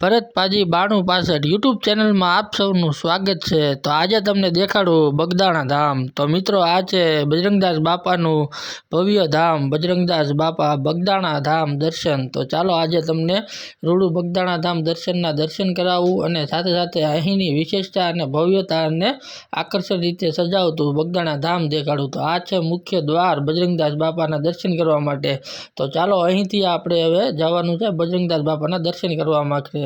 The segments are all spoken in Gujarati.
ભરત પાજી બાણું પાસઠ યુટ્યુબ ચેનલમાં આપ સૌનું સ્વાગત છે. તો આજે તમને દેખાડું બગદાણા ધામ. તો મિત્રો, આ છે બજરંગદાસ બાપાનું ભવ્ય ધામ, બજરંગદાસ બાપા બગદાણા ધામ દર્શન. તો ચાલો આજે તમને રૂડું બગદાણા ધામ દર્શનના દર્શન કરાવું અને સાથે સાથે અહીંની વિશેષતા અને ભવ્યતા અને આકર્ષક રીતે સજાવતું બગદાણા ધામ દેખાડું. તો આ છે મુખ્ય દ્વાર બજરંગદાસ બાપાના દર્શન કરવા માટે. તો ચાલો અહીંથી આપણે હવે જવાનું છે બજરંગદાસ બાપાના દર્શન કરવા માટે.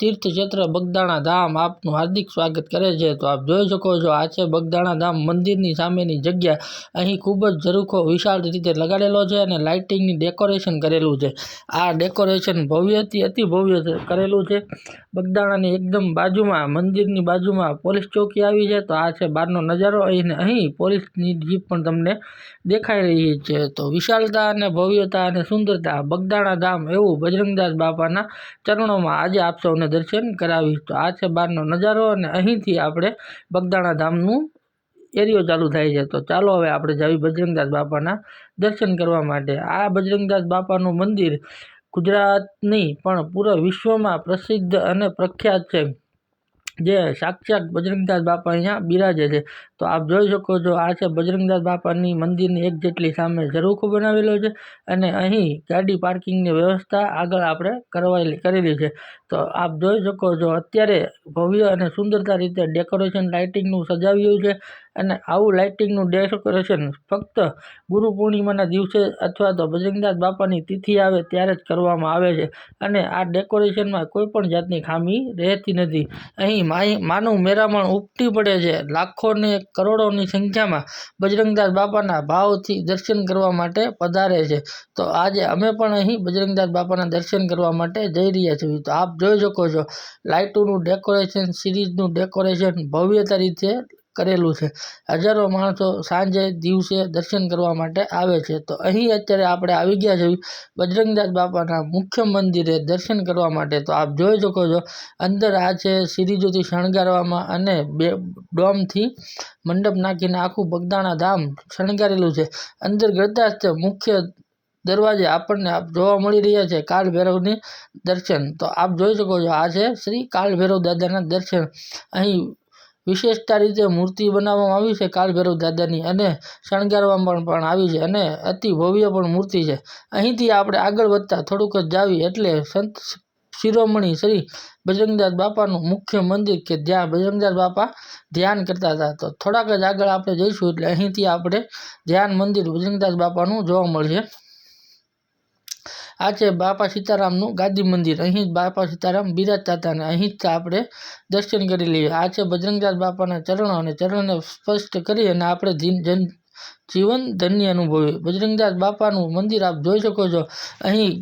તીર્થક્ષેત્ર બગદાણા ધામ આપનું હાર્દિક સ્વાગત કરે છે. તો આપ જોઈ શકો છો, આ છે બગદાણા ધામ મંદિરની સામેની જગ્યા. અહીં ખૂબ જ ઝરૂખો, વિશાળ રીતે લગાડેલો છે અને લાઇટિંગની ડેકોરેશન કરેલું છે. આ ડેકોરેશન ભવ્યથી અતિ ભવ્ય કરેલું છે. બગદાણાની એકદમ બાજુમાં, મંદિરની બાજુમાં પોલીસ ચોકી આવી છે. તો આ છે બહારનો નજારો. અહીં અહીં પોલીસની જીપ પણ તમને દેખાઈ રહી છે. તો વિશાળતા અને ભવ્યતા અને સુંદરતા, બગદાણા ધામ એવું બજરંગદાસ બાપાના ચરણોમાં આજે આપ સૌને દર્શન કરાવીશ તો આ છે બહારનો નજારો અને અહીંથી આપણે બગદાણા ધામનું એરિયો ચાલુ થાય છે. તો ચાલો હવે આપણે જાવી બજરંગદાસ બાપાના દર્શન કરવા માટે. આ બજરંગદાસ બાપાનું મંદિર ગુજરાતની પણ પૂરા વિશ્વમાં પ્રસિદ્ધ અને પ્રખ્યાત છે. જે સાક્ષાત બજરંગદાસ બાપા અહીંયા બિરાજે છે. તો આપ જોઈ શકો છો, આ છે બજરંગદાસ બાપાની મંદિરની એક જેટલી સામે ઝરૂખો બનાવેલો છે અને અહીં ગાડી પાર્કિંગની વ્યવસ્થા આગળ આપણે કરવાયેલી કરેલી છે. તો આપ જોઈ શકો છો, અત્યારે ભવ્ય અને સુંદરતા રીતે ડેકોરેશન, લાઇટિંગનું સજાવ્યું છે અને આવું લાઇટિંગનું ડેકોરેશન ફક્ત ગુરુ પૂર્ણિમાના દિવસે અથવા તો બજરંગદાસ બાપાની તિથિ આવે ત્યારે જ કરવામાં આવે છે. અને આ ડેકોરેશનમાં કોઈ પણ જાતની ખામી રહેતી નથી. અહીં માનું મેરામણ ઉપટી પડે છે. લાખોને કરોડોની સંખ્યામાં બજરંગદાસ બાપાના ભાવથી દર્શન કરવા માટે પધારે છે. તો આજે અમે પણ અહીં બજરંગદાસ બાપાના દર્શન કરવા માટે જઈ રહ્યા છીએ. તો આપ જોઈ શકો છો, લાઇટોનું ડેકોરેશન સિરીઝનું ડેકોરેશન ભવ્યતા રીતે કરેલું છે. હજારો માણસો સાંજે દિવસે દર્શન કરવા માટે આવે છે. તો અહીં અત્યારે આપણે આવી ગયા છીએ બજરંગદાસ બાપાના મુખ્ય મંદિરે દર્શન કરવા માટે. તો આપ જોઈ શકો છો, અંદર આ છે સિરીજોથી શણગારવામાં અને બે ડોમથી મંડપ નાખીને આખું બગદાણા ધામ શણગારેલું છે. અંદર ગરદાસ મુખ્ય દરવાજે આપણને આપ જોવા મળી રહ્યા છે કાળ ભૈરવની દર્શન. તો આપ જોઈ શકો છો, આ છે શ્રી કાળ ભૈરવ દાદાના દર્શન. અહીં વિશેષતા રીતે મૂર્તિ બનાવવામાં આવી છે કાલભૈરવ દાદાની અને શણગારવામાં પણ આવી છે અને અતિ ભવ્ય પણ મૂર્તિ છે. અહીંથી આપણે આગળ વધતા થોડુંક જ જાવી એટલે સંત શિરોમણી શ્રી બજરંગદાસ બાપાનું મુખ્ય મંદિર કે જ્યાં બજરંગદાસ બાપા ધ્યાન કરતા હતા. તો થોડાક જ આગળ આપણે જઈશું એટલે અહીંથી આપણે ધ્યાન મંદિર બજરંગદાસ બાપાનું જોવા મળશે. આ છે બાપા સીતારામનું ગાદી મંદિર, અહીં જ બાપા સીતારામ બિરાજતા હતા અને અહીં જ આપણે દર્શન કરી લઈએ. આ છે બજરંગદાસ બાપાના ચરણો અને ચરણને સ્પષ્ટ કરી અને આપણે જન, જીવન ધન્ય અનુભવીએ. બજરંગદાસ બાપાનું મંદિર આપ જોઈ શકો છો. અહીં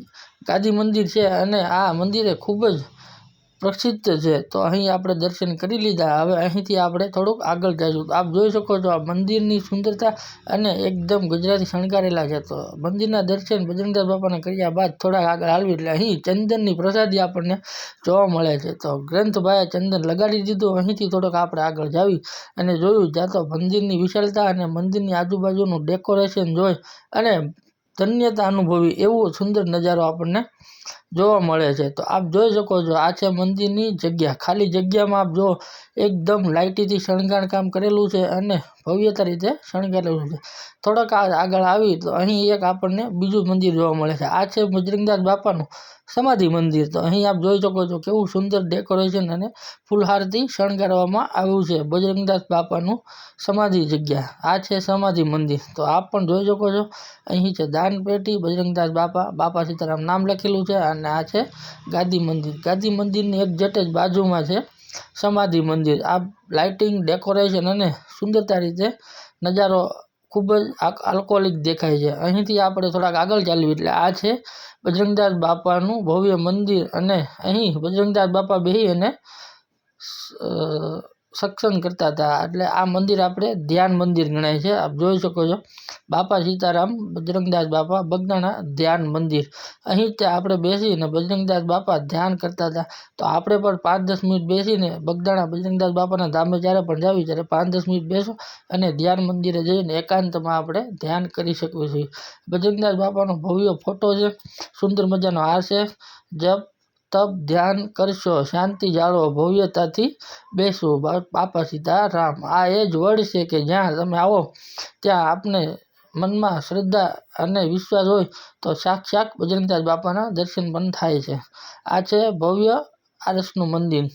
ગાદી મંદિર છે અને આ મંદિરે ખૂબ જ પ્રસિદ્ધ છે. તો અહીં આપણે દર્શન કરી લીધા. હવે અહીંથી આપણે થોડુંક આગળ જઈશું આપ જોઈ શકો છો આ મંદિરની સુંદરતા અને એકદમ ગુજરાતી શણગારેલા છે. તો મંદિરના દર્શન બજરંગદાસ બાપાને કર્યા બાદ થોડાક આગળ હાલવી એટલે અહીં ચંદનની પ્રસાદી આપણને જોવા મળે છે. તો ગ્રંથભાઈએ ચંદન લગાડી દીધું. અહીંથી થોડોક આપણે આગળ જાવી અને જોયું. જ્યાં તો મંદિરની વિશાળતા અને મંદિરની આજુબાજુનું ડેકોરેશન જોઈ અને ધન્યતા અનુભવી એવો સુંદર નજારો આપણને જોવા મળે છે. તો આપ જોઈ શકો છો, આ છે મંદિરની જગ્યા. ખાલી જગ્યામાં આપ જો એકદમ લાઇટીથી શણગાર કામ કરેલું છે અને ભવ્યતા રીતે શણગારેલું છે. થોડાક આગળ આવી તો અહીં એક આપણને બીજું મંદિર જોવા મળે છે. આ છે બજરંગદાસ બાપાનું સમાધિ મંદિર. તો અહીં આપ જોઈ શકો છો કેવું સુંદર ડેકોરેશન અને ફૂલહારથી શણગારવામાં આવ્યું છે બજરંગદાસ બાપાનું સમાધિ જગ્યા. આ છે સમાધિ મંદિર. તો આપ પણ જોઈ શકો છો, અહીં છે દાન પેટી બજરંગદાસ બાપા. બાપા સીતારામ નામ લખેલું છે અને આ છે. ગાદી મંદિર. ગાદી મંદિરની એક જટ જ બાજુમાં છે. સમાધિ મંદિર. આ લાઇટિંગ ડેકોરેશન અને સુંદરતા રીતે નજારો ખૂબ જ આલ્કોહોલિક દેખાય છે. અહીંથી આપણે થોડાક આગળ ચાલ્યું એટલે આ છે બજરંગદાસ બાપાનું ભવ્ય મંદિર અને અહીં બજરંગદાસ બાપા બેહી અને સત્સંગ કરતા હતા. એટલે આ મંદિર આપણે ધ્યાન મંદિર ગણાય છે. આપ જોઈ શકો છો. બાપા સીતારામ, બજરંગદાસ બાપા, બગદાણા ધ્યાન મંદિર. અહીં જ આપણે બેસીને બજરંગદાસ બાપા ધ્યાન કરતા હતા. તો આપણે પણ પાંચ દસ મિનિટ બેસીને બગદાણા, બજરંગદાસ બાપાના ધામે જ્યારે પણ જાવી ત્યારે પાંચ દસ મિનિટ બેસો અને ધ્યાન મંદિરે જઈને એકાંતમાં આપણે ધ્યાન કરી શકીએ છીએ. બજરંગદાસ બાપાનો ભવ્ય ફોટો છે. સુંદર મજાનો હાર છે. જપ તપ ધ્યાન કરશો, શાંતિ જાળવો, ભવ્યતાથી બેસવું બાપા સીતારામ, આ એ જ વર્ડ છે કે જ્યાં તમે આવો, ત્યાં આપને મનમાં શ્રદ્ધા અને વિશ્વાસ હોય તો સાક્ષાત બજરંગદાસ બાપાના દર્શન પણ થાય છે. આ છે ભવ્ય આરસનું મંદિર.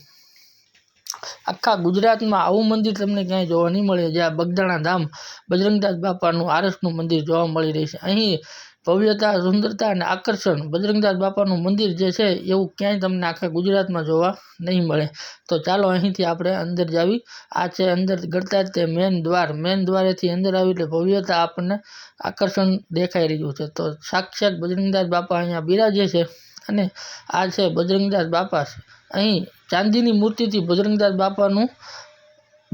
આખા ગુજરાતમાં આવું મંદિર તમને ક્યાંય જોવા નહીં મળે. જ્યાં બગદાણા ધામ બજરંગદાસ બાપાનું આરસનું મંદિર જોવા મળી રહેશે અહીં ભવ્યતા, સુંદરતા અને આકર્ષણ બજરંગદાસ બાપાનું મંદિર જે છે એવું ક્યાંય તમને આખા ગુજરાતમાં જોવા નહીં મળે. તો ચાલો અહીંથી આપણે અંદર જાવી. આ છે અંદર ગળતા તે મેન દ્વાર. મેન દ્વારેથી અંદર આવી એટલે ભવ્યતા આપણને આકર્ષણ દેખાઈ રહ્યું છે. તો સાક્ષાત બજરંગદાસ બાપા અહીંયા બિરાજે છે અને આ છે બજરંગદાસ બાપા. અહીં ચાંદીની મૂર્તિથી બજરંગદાસ બાપાનું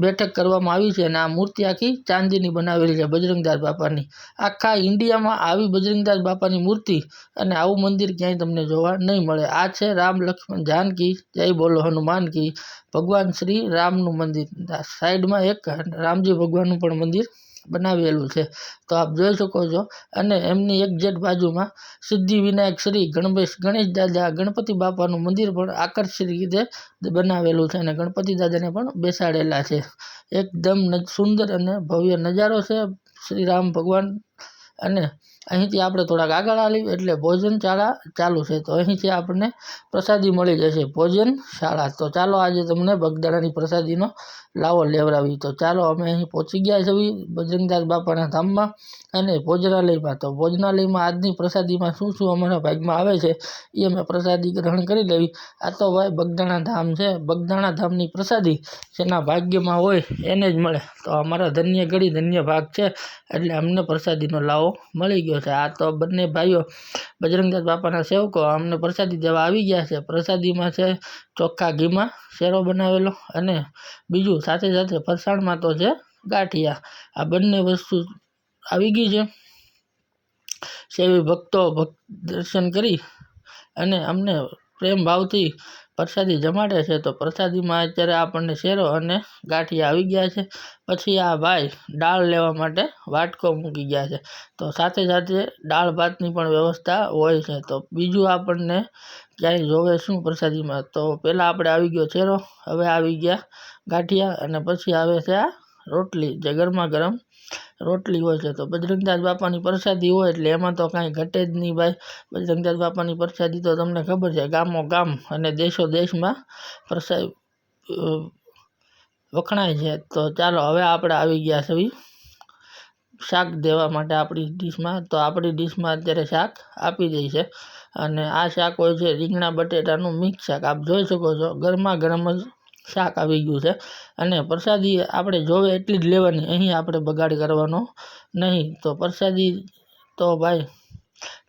બેઠક કરવામાં આવી છે અને આ મૂર્તિ આખી ચાંદીની બનાવેલી છે બજરંગદાસ બાપાની. આખા ઇન્ડિયામાં આવી બજરંગદાસ બાપાની મૂર્તિ અને આવું મંદિર ક્યાંય તમને જોવા નહીં મળે. આ છે રામ લક્ષ્મણ જાનકી, જય બોલો હનુમાન કી. ભગવાન શ્રી રામનું મંદિર. સાઈડમાં એક રામજી ભગવાનનું પણ મંદિર બનાવેલું છે. તો આપ જોઈ શકો છો. અને એમની એક્ઝેક્ટ બાજુમાં સિદ્ધિવિનાયક શ્રી ગણેશ ગણેશ દાદા, ગણપતિ બાપાનું મંદિર પણ આકર્ષિત રીતે બનાવેલું છે અને ગણપતિ દાદાને પણ બેસાડેલા છે. એકદમ સુંદર અને ભવ્ય નજારો છે. શ્રી રામ ભગવાન અને અહીંથી આપણે થોડાક આગળ આવી એટલે ભોજનશાળા ચાલુ છે. તો અહીંથી આપણને પ્રસાદી મળી જશે. ભોજનશાળા તો ચાલો આજે તમને બગદાણાની પ્રસાદીનો લાવો લેવડાવી. તો ચાલો અમે અહીં પહોંચી ગયા છીએ બજરંગદાસ બાપાના ધામમાં અને ભોજનાલયમાં. તો ભોજનાલયમાં આજની પ્રસાદીમાં શું શું અમારા ભાગમાં આવે છે એ અમે પ્રસાદી ગ્રહણ કરી લેવી. આ તો ભાઈ બગદાણા ધામ છે. બગદાણા ધામની પ્રસાદી જેના ભાગ્યમાં હોય એને જ મળે. તો અમારા ધન્ય ઘડી ધન્ય ભાગ છે. એટલે અમને પ્રસાદીનો લાવો મળી ગયો છે. આ તો બંને ભાઈઓ બજરંગદાસ બાપાના સેવકો. અમને પ્રસાદી દેવા આવી ગયા છે. પ્રસાદીમાં છે ચોખ્ખા ઘીમાં શેરો બનાવેલો અને બીજું સાથે સાથે ફરસાણમાં તો છે ગાંઠિયા. આ બંને વસ્તુ આવી ગઈ છે. સેવી ભક્તો ભક્ત દર્શન કરી અને અમને પ્રેમ ભાવથી પ્રસાદી જમાડે છે તો પ્રસાદીમાં અત્યારે આપણને શેરો અને ગાંઠિયા આવી ગયા છે. પછી આ ભાઈ દાળ લેવા માટે વાટકો મૂકી ગયા છે. તો સાથે સાથે દાળ ભાતની પણ વ્યવસ્થા હોય છે. તો બીજું આપણને ક્યાંય જોવે શું પ્રસાદીમાં તો પહેલાં આપણે આવી ગયો શેરો, હવે આવી ગયા ગાંઠિયા અને પછી આવે છે આ રોટલી જે ગરમા ગરમ રોટલી હોય છે તો બજરંગદાસ બાપાની પ્રસાદી હોય એટલે એમાં તો કાંઈ ઘટે જ નહીં ભાઈ. બજરંગદાસ બાપાની પ્રસાદી તો તમને ખબર છે, ગામો ગામ અને દેશો દેશમાં પ્રસાદ વખણાય છે. તો ચાલો હવે આપણે આવી ગયા છે શાક દેવા માટે આપણી ડીશમાં, તો આપણી ડીશમાં અત્યારે શાક આપી દઈ છે. અને આ શાક હોય છે રીંગણા બટેટાનું મિક્સ શાક. આપ જોઈ શકો છો, ગરમા ગરમ જ શાક આવી ગયું છે. અને પ્રસાદી આપણે જોવે એટલી જ લેવાની. અહીં આપણે બગાડ કરવાનો નહીં. તો પ્રસાદી તો ભાઈ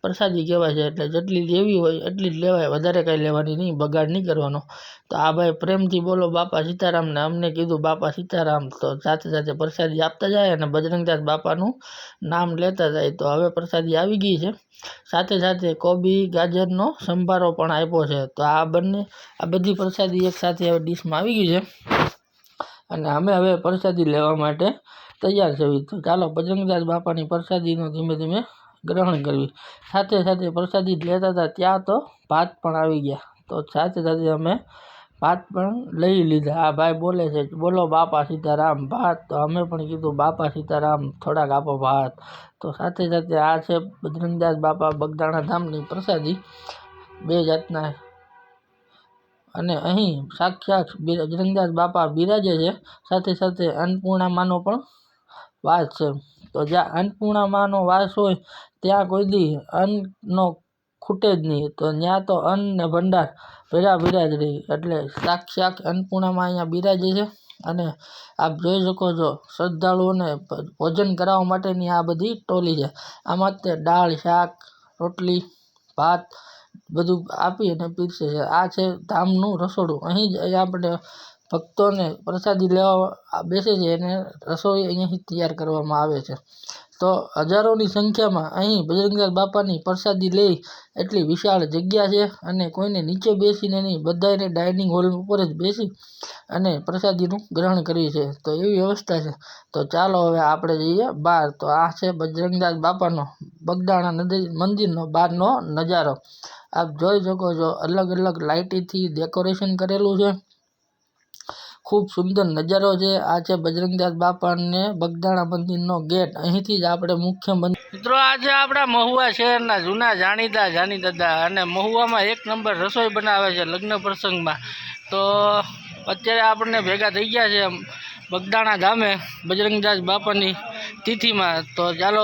પ્રસાદી કહેવાય છે એટલે જેટલી લેવી હોય એટલી જ લેવાય, વધારે કાંઈ લેવાની નહીં, બગાડ નહીં કરવાનો. તો આ ભાઈ પ્રેમથી બોલો, બાપા સીતારામને. અમને કીધું, બાપા સીતારામ. તો સાથે સાથે પ્રસાદી આપતા જાય અને બજરંગદાસ બાપાનું નામ લેતા જાય. તો હવે પ્રસાદી આવી ગઈ છે. સાથે સાથે કોબી, ગાજરનો સંભારો પણ આપ્યો છે. તો આ બંને, આ બધી પ્રસાદી એક સાથે હવે ડીશમાં આવી ગઈ છે. અને અમે હવે પ્રસાદી લેવા માટે તૈયાર છીએ તો ચાલો બજરંગદાસ બાપાની પ્રસાદીનો ધીમે ધીમે ગ્રહણ કરવી સાથે સાથે પ્રસાદી લેતા હતા. ત્યાં તો ભાત પણ આવી ગયા. તો સાથે સાથે અમે ભાત પણ લઈ લીધા. આ ભાઈ બોલે છે, બોલો બાપા સીતારામ, ભાત. તો અમે પણ કીધું, બાપા સીતારામ, થોડાક આપો ભાત. તો સાથે સાથે આ છે બજરંગદાસ બાપા બગદાણા ધામની પ્રસાદી. બે જાતના. અને અહીં સાક્ષાત બજરંગદાસ બાપા બિરાજે છે. સાથે સાથે અન્નપૂર્ણામાનો પણ વાત છે. તો જ્યાં અન્નપૂર્ણામાનો વાસ હોય, ત્યાં કોઈ દી અન્નનો ખૂટે જ નહીં. તો ત્યાં તો અન્ન ને ભંડાર ભેરા ભેરા રહી. એટલે સાક્ષાત અન્નપૂર્ણામાં અહીંયા બિરાજે છે. અને આપ જોઈ શકો છો, શ્રદ્ધાળુઓને ભોજન કરાવવા માટેની આ બધી ટોલી છે. આમાં તે દાળ, શાક, રોટલી, ભાત બધું આપી અને પીરસે છે. આ છે ધામનું રસોડું. અહીં જ આપણે ભક્તોને પ્રસાદી લેવા બેસે છે, એને રસોઈ અહીંયાથી તૈયાર કરવામાં આવે છે. તો હજારોની સંખ્યામાં અહીં બજરંગદાસ બાપાની પ્રસાદી લે એટલી વિશાળ જગ્યા છે અને કોઈને નીચે બેસીને નહીં બધાને ડાઇનિંગ હોલ ઉપર જ બેસી અને પ્રસાદીનું ગ્રહણ કરી છે. તો એવી વ્યવસ્થા છે. તો ચાલો હવે આપણે જઈએ બહાર. તો આ છે બજરંગદાસ બાપાનો બગદાણા નદી, મંદિરનો બહારનો નજારો. આપ જોઈ શકો છો અલગ અલગ લાઇટીથી ડેકોરેશન કરેલું છે. ખૂબ સુંદર નજારો છે. આ છે બજરંગદાસ બાપાને બગદાણા મંદિરનો ગેટ. અહીંથી જ આપણે મુખ્ય મંદિર મિત્રો આજે આપણા મહુવા શહેરના જૂના જાણીતા જાણીતા અને મહુવામાં એક નંબર રસોઈ બનાવે છે લગ્ન પ્રસંગમાં. તો અત્યારે આપણને ભેગા થઈ ગયા છે બગદાણા ગામે બજરંગદાસ બાપાની તિથિમાં. તો ચાલો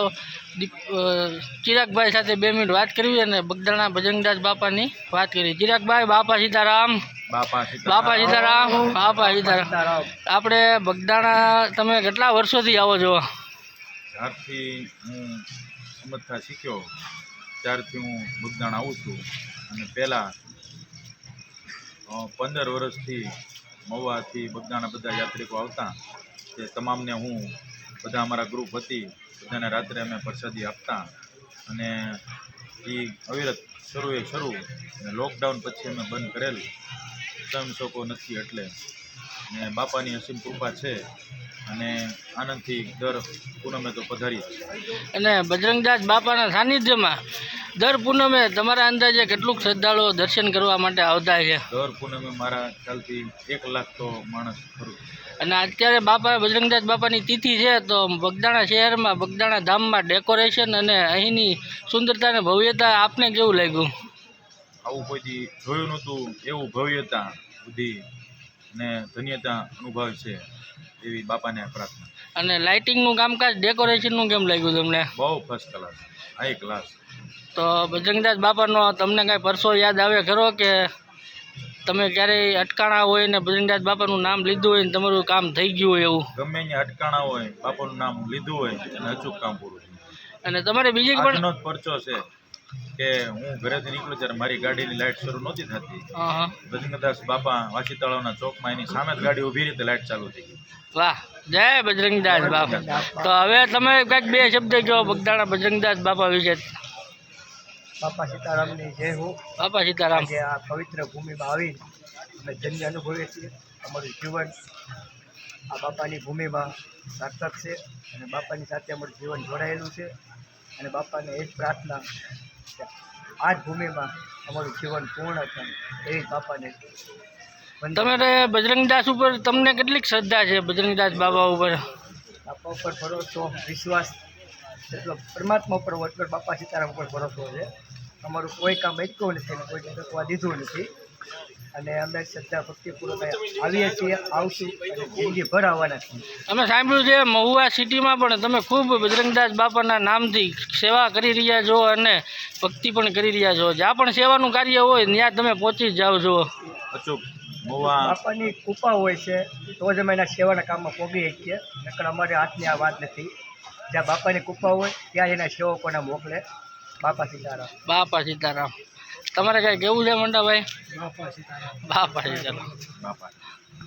ચિરાગભાઈ સાથે બે મિનિટ વાત કરવી અને બગદાણા બજરંગદાસ બાપાની વાત કરી ચિરાગભાઈ, બાપા સીતારામ. બાપા સીતારામ. બાપા સીતારામ આપણે બગદાણા તમે કેટલા વર્ષોથી આવો છો? જ્યારથી હું સમજતા શીખ્યો ત્યારથી હું બગદાણા આવું છું. અને પહેલાં પંદર વર્ષથી મહુવાથી બગદાણા બધા યાત્રિકો આવતા. તે તમામને હું બધા અમારા ગ્રુપ હતી બધાને રાત્રે અમે પ્રસાદી આપતા. અને એ અવિરત શરૂ એ શરૂ. અને લોકડાઉન પછી અમે બંધ કરેલ. સ્વયંસેવકો નથી એટલે. ને બાપાની અસીમ કૃપા છે અને આનંદથી દર પૂનમે તો પધારી અને બજરંગદાસ બાપાના સાનિધ્યમાં દર પૂનમે તમારા અંદાજે કેટલુંક શ્રદ્ધાળુઓ દર્શન કરવા માટે આવતા છે? દર પૂનમે મારા ખ્યાલથી એક લાખ તો માણસ ખરું. અને અત્યારે બાપા બજરંગદાસ બાપાની તિથિ છે તો બગદાણા શહેરમાં બગદાણા ધામમાં ડેકોરેશન અને અહીંની સુંદરતા અને ભવ્યતા આપને કેવું લાગ્યું? આવું કોઈથી જોયું નહોતું એવું ભવ્યતા બુદ્ધિ ને ધન્યતા અનુભવ છે એવી બાપાને પ્રાર્થના. અને લાઇટિંગનું કામકાજ ડેકોરેશનનું કેમ લાગ્યું તમને? બહુ ફર્સ્ટ ક્લાસ હાઈ ક્લાસ તો બજરંગદાસ બાપાનો તમને કાંઈ પરસો યાદ આવે ખરો કે તમે ક્યારેય અટકાણા હોય ને બજરંગદાસ બાપાનું નામ લીધું હોય ને તમારું કામ થઈ ગયું હોય એવું? ગમે ત્યાં અટકાણા હોય બાપાનું નામ લીધું હોય અને અચૂક કામ પૂરું અને તમારે બીજી પણ પરચો છે. કે હું ઘરેથી નીકળું ત્યારે મારી ગાડીની લાઇટ શરૂ નહોતી થતી. હા હા બજરંગદાસ બાપા વાસી તળાવના ચોકમાં એની સામે જ ગાડી ઊભી રીતે લાઇટ ચાલુ થઈ ગઈ. વાહ જય બજરંગદાસ બાપા. તો હવે તમે કંઈક બે શબ્દ કહો બગદાણા બજરંગદાસ બાપા વિશે. બાપા સીતારામની જય હો. બાપા સીતારામ. જે આ પવિત્ર ભૂમિમાં આવી અમે ધન્ય અનુભવીએ છીએ. અમારું જીવન આ બાપાની ભૂમિમાં સાર્થક છે અને બાપાની સાથે અમારું જીવન જોડાયેલું છે. અને બાપાને એ જ પ્રાર્થના આ જ ભૂમિમાં અમારું જીવન પૂર્ણ થાય એવી બાપાને તમે તમારે બજરંગદાસ ઉપર તમને કેટલીક શ્રદ્ધા છે બજરંગદાસ બાબા ઉપર? બાપા ઉપર ભરોસો વિશ્વાસ એટલો પરમાત્મા ઉપર વટકર બાપા સીતારામ ઉપર ભરોસો છે. અમારું કોઈ કામ અટક્યું નથી કોઈ અટકવા દીધું નથી. અને અમે શ્રદ્ધા ભક્તિપૂર્વક આવીએ છીએ આવશું અને જિંદગીભર આવવાના છીએ. અમે સાંભળ્યું છે મહુવા સિટીમાં પણ તમે ખૂબ બજરંગદાસ બાપાના નામથી સેવા કરી રહ્યા છો અને ભક્તિ પણ કરી રહ્યા છો. જ્યાં પણ સેવાનું કાર્ય હોય ત્યાં તમે પહોંચી જ જાઓ છો. અચૂક. બાપાની કૃપા હોય છે તો જ અમે એના સેવાના કામમાં પોગી શકીએ. નકર અમારે હાથની આ વાત નથી. જ્યાં બાપાની કૃપા હોય ત્યાં એના સેવકોને મોકલે. બાપા સીતારામ. બાપા સીતારામ. તમારે કાંઈ કેવું છે મંડાભાઈ? બાપા સીતારામ. બાપા સીતારામ. બાપા.